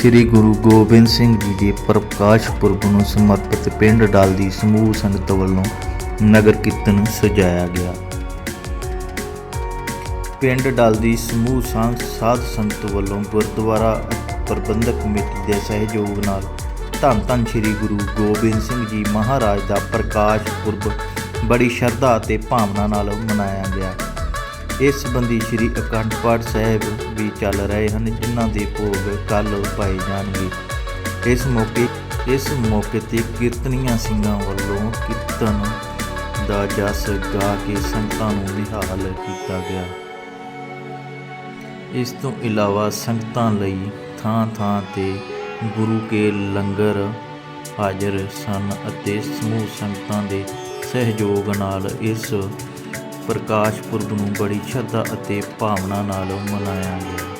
ਸ੍ਰੀ ਗੁਰੂ ਗੋਬਿੰਦ ਸਿੰਘ ਜੀ ਦੇ ਪ੍ਰਕਾਸ਼ ਪੁਰਬ ਨੂੰ ਸਮਰਪਿਤ ਪਿੰਡ ਡਾਲਦੀ ਸਮੂਹ ਸੰਗਤ ਵੱਲੋਂ ਨਗਰ ਕੀਰਤਨ ਸਜਾਇਆ ਗਿਆ। ਪਿੰਡ ਡਾਲਦੀ ਸਮੂਹ ਸੰਘ ਸਾਧ ਸੰਗਤ ਵੱਲੋਂ ਗੁਰਦੁਆਰਾ ਪ੍ਰਬੰਧਕ ਕਮੇਟੀ ਦੇ ਸਹਿਯੋਗ ਨਾਲ ਧੰਨ ਧੰਨ ਸ੍ਰੀ ਗੁਰੂ ਗੋਬਿੰਦ ਸਿੰਘ ਜੀ ਮਹਾਰਾਜ ਦਾ ਪ੍ਰਕਾਸ਼ ਪੁਰਬ ਬੜੀ ਸ਼ਰਧਾ ਅਤੇ ਭਾਵਨਾ ਨਾਲ ਮਨਾਇਆ ਗਿਆ। ਇਸ ਸੰਬੰਧੀ ਸ੍ਰੀ ਅਖੰਡ ਪਾਠ ਸਾਹਿਬ ਵੀ ਚੱਲ ਰਹੇ ਹਨ, ਜਿਨ੍ਹਾਂ ਦੇ ਭੋਗ ਕੱਲ ਪਾਏ ਜਾਣਗੇ। ਇਸ ਮੌਕੇ ਇਸ ਮੌਕੇ ਤੇ ਕੀਰਤਨੀਆਂ ਸਿੰਘਾਂ ਵੱਲੋਂ ਕੀਰਤਨ ਦਾ ਜਸ ਗਾ ਕੇ ਸੰਗਤਾਂ ਨੂੰ ਨਿਹਾਲ ਕੀਤਾ ਗਿਆ। ਇਸ ਤੋਂ ਇਲਾਵਾ ਸੰਗਤਾਂ ਲਈ ਥਾਂ ਥਾਂ ਤੇ ਗੁਰੂ ਕੇ ਲੰਗਰ ਹਾਜ਼ਰ ਸਨ ਅਤੇ ਸਮੂਹ ਸੰਗਤਾਂ ਦੇ ਸਹਿਯੋਗ ਨਾਲ ਇਸ ਪ੍ਰਕਾਸ਼ ਪੁਰਬ ਨੂੰ ਬੜੀ ਸ਼ਰਧਾ ਅਤੇ ਭਾਵਨਾ ਨਾਲ ਮਨਾਇਆ ਗਿਆ।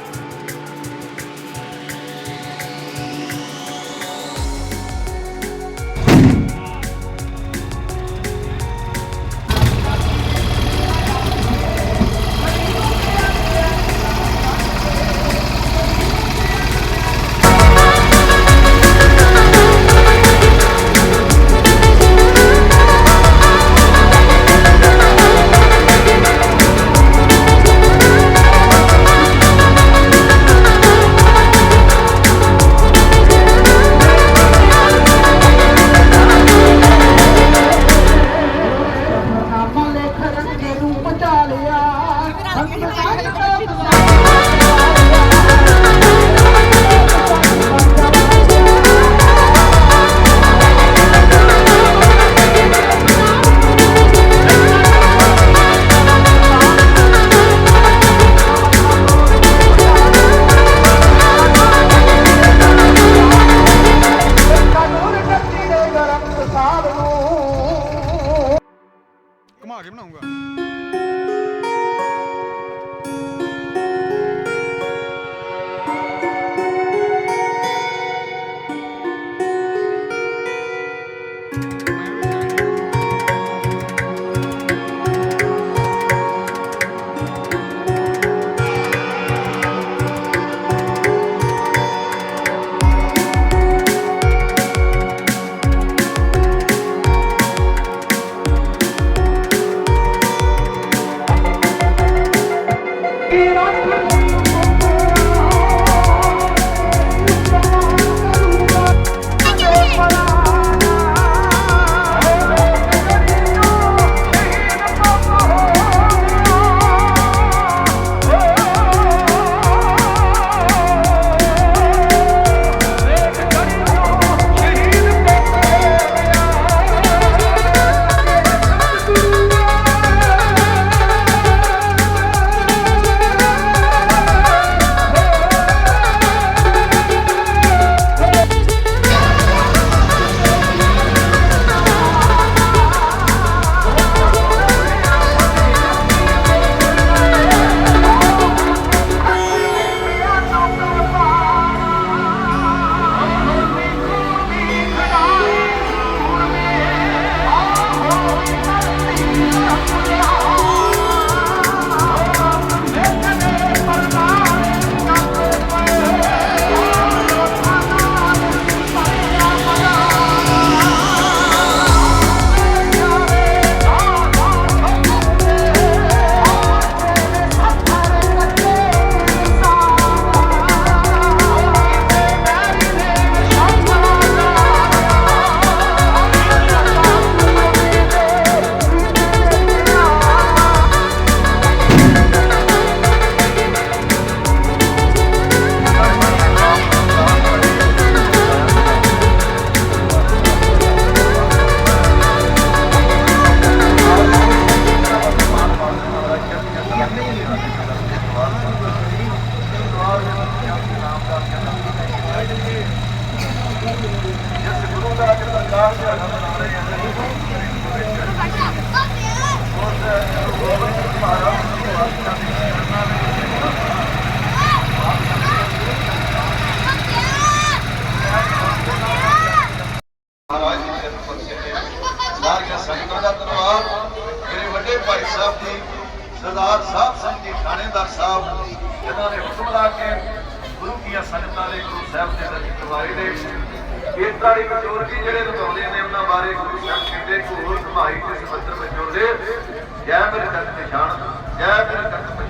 ਘੁਮਾ ਕੇ ਬਣਾਉਂਗਾ। ਮਹਾਰਾਜ ਜੀ ਦੇ ਬਖਸ਼ੇ ਨੇ ਸਾਰੀਆਂ ਸੰਗਤਾਂ ਦਾ ਧੰਨਵਾਦ ਮੇਰੇ ਵੱਡੇ ਭਾਈ ਸਾਹਿਬ ਜੀ ਸਰਦਾਰ ਸਾਹਿਬ ਸਿੰਘ ਜੀ ਥਾਣੇਦਾਰ ਸਾਹਿਬ ਜਿਨ੍ਹਾਂ ਨੇ ਹੁਕਮ ਲਾ ਕੇ ਗੁਰੂ ਕੀਆਂ ਸੰਗਤਾਂ ਦੇ ਗੁਰੂ ਇਸ ਤਰ੍ਹਾਂ ਦੇ ਬਜ਼ੁਰਗੀ ਜਿਹੜੇ ਲਗਾਉਂਦੇ ਨੇ, ਉਹਨਾਂ ਬਾਰੇ ਗੁਰੂ ਸਾਹਿਬ ਕਹਿੰਦੇ ਘੋਰ ਕਮਾਈ ਤੇ ਸਮੁੰਦਰ ਵਿਚੋਲੇ ਜੈ ਮੇਰੇ ਤਖਤ ਨਿਸ਼ਾਨ ਜੈ ਮੇਰੇ ਤਖਤ